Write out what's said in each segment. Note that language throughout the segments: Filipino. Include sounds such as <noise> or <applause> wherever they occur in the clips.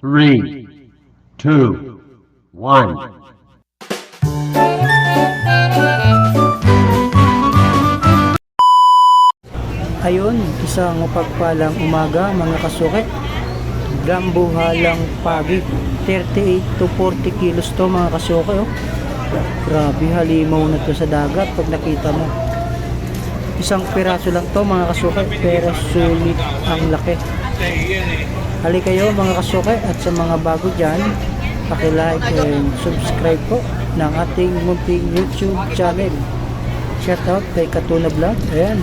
three, two, one. Ayun, isang mapagpalang umaga mga kasuke. Gambuhalang pagi. 38 to 40 kilos to mga kasuke. Oh. Grabe, halimaw na to sa dagat pag nakita mo. Isang piraso lang to mga kasuke, pero sulit ang laki. Hali kayo mga kasuke at sa mga bago dyan, paki-like and subscribe po ng ating munting YouTube channel. Shoutout kay Katuna Vlog. Ayan,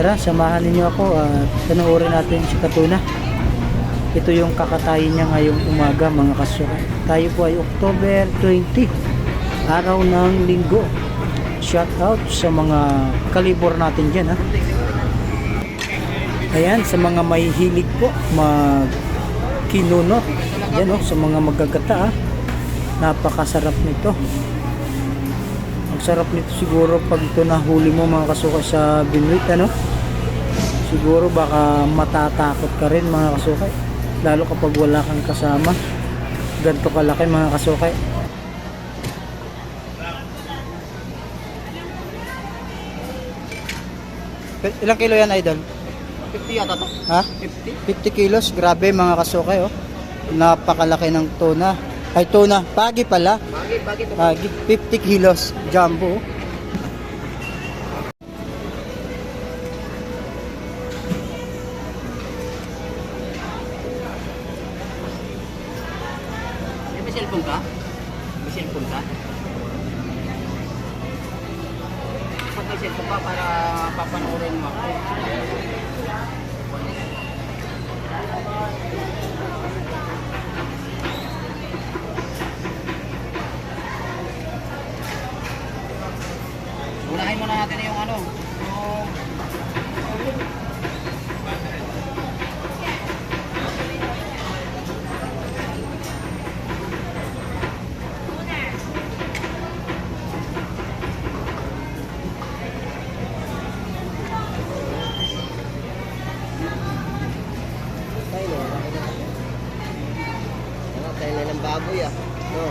Tara, samahan ninyo ako at panoorin natin si Katuna. Ito yung kakatayin niya ngayong umaga mga kasuka. Tayo po ay October 20, araw ng linggo. Shout out sa mga kalibor natin dyan ha. Ayan, sa mga may hilig po mag kinunot. Yan oh, sa mga magagata ha. Napakasarap nito. Ang sarap nito siguro pag ito nahuli mo mga kasuka sa binwit ano. Siguro baka matatakot ka rin mga kasukay. Lalo kapag wala kang kasama. Ganto kalaki mga kasukay. Ilang kilo yan idol? 50 yata to. Ha? 50? 50 kilos. Grabe mga kasukay oh. Napakalaki ng tuna. Ay tuna. Pagi pala. Bagay, bagay to. Pagi. 50 kilos. Jumbo. oh. May cellphone ka? Papanoorin mo ako. Unahin muna natin yung ano, yung na ng baboy ah. No.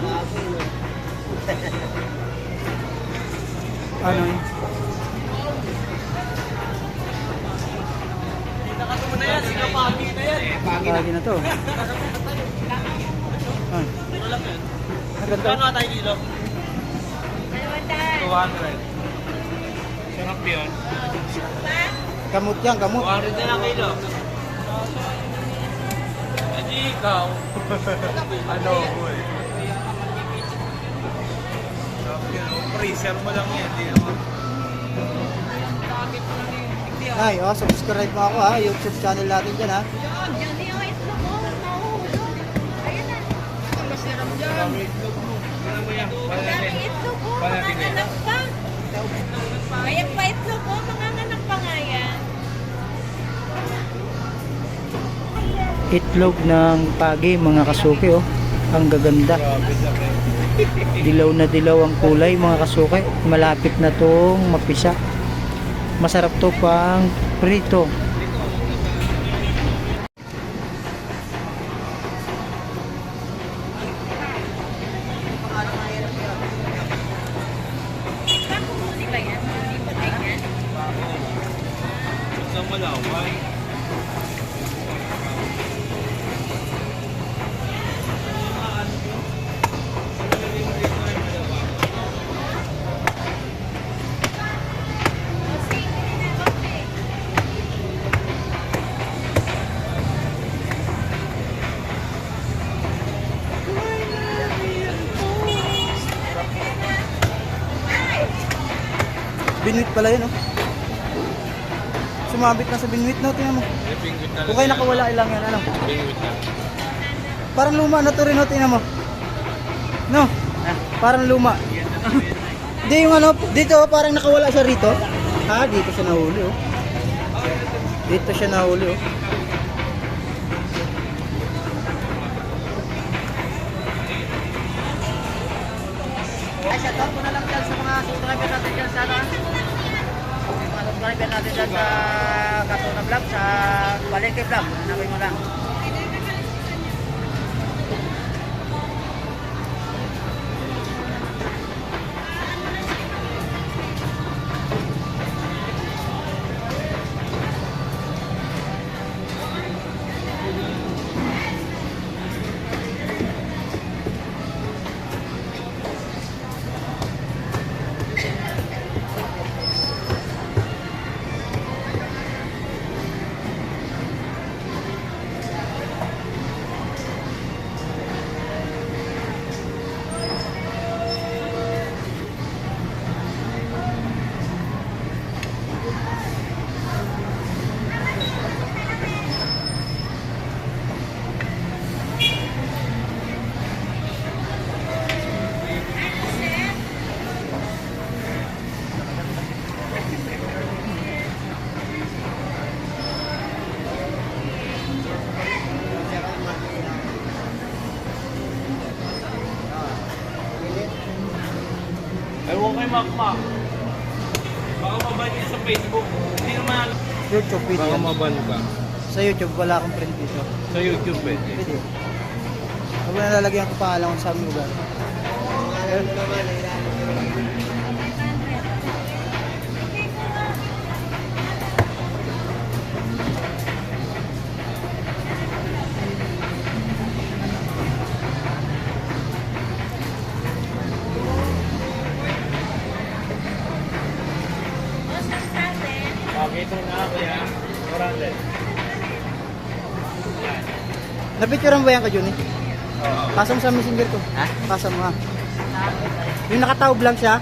Baboy, no. Ano yun? Pagi na to. Ah. Ang ganda. Kano tayo kilo? 200. Sarap yun. Kamot yan, kamot. 200 na lang kilo. Edi ikaw. <laughs> ano ko eh. Sarap yun. oh. Freezer mo lang yan. Di naman. Ay, oh, subscribe mo ako ha, YouTube channel natin dyan ha. Marami itlog mo. Ano mo yan? Palagi. Palagi na yan. Kaya pa itlog ko, manganganak pa. Itlog ng pagi, mga kasuki oh. Ang gaganda. Dilaw na dilaw ang kulay, mga kasuki. Malapit na tong mapisa. Masarap to pang prito. Sa malaway. Binwit pala yun oh. Sumabit na sa binwit no, tingnan mo. May pingwit na Kung kayo nakawala ilang yan, ano? Pingwit na. Parang luma na to rin oh, tingnan mo. No? Parang luma. <laughs> Hindi yung ano, dito oh, parang nakawala siya rito. Ha, dito siya nahuli oh. Dito siya nahuli oh. shoutout ko na lang dyan sa mga subscriber natin dyan sa ano. Subscriber natin dyan sa Katuna Vlog, sa Palengke Vlog. Hanapin mo lang. Mac. Baka maban ka sa Facebook. Hindi naman. YouTube Baka video. maban ka. Sa YouTube, wala akong print dito. Sa YouTube pwede. Pwede. Huwag mo na lalagyan ko pangalan kung saan lugar. Boss, Napicturean ba yan ka, Juni? Oo. Pasam sa messenger ko. Ha? Pasam ha. Yung nakataob lang siya?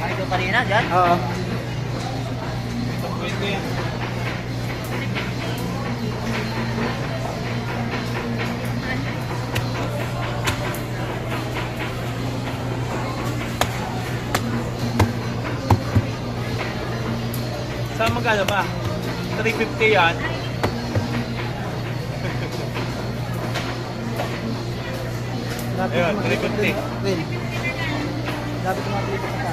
Ay, ito kanina dyan. Oo. Pwede yan. Saan magkano ba? 350 yan. Ayun, tumatakbo 350. dun. Win. Lapit tumatakbo sa taas.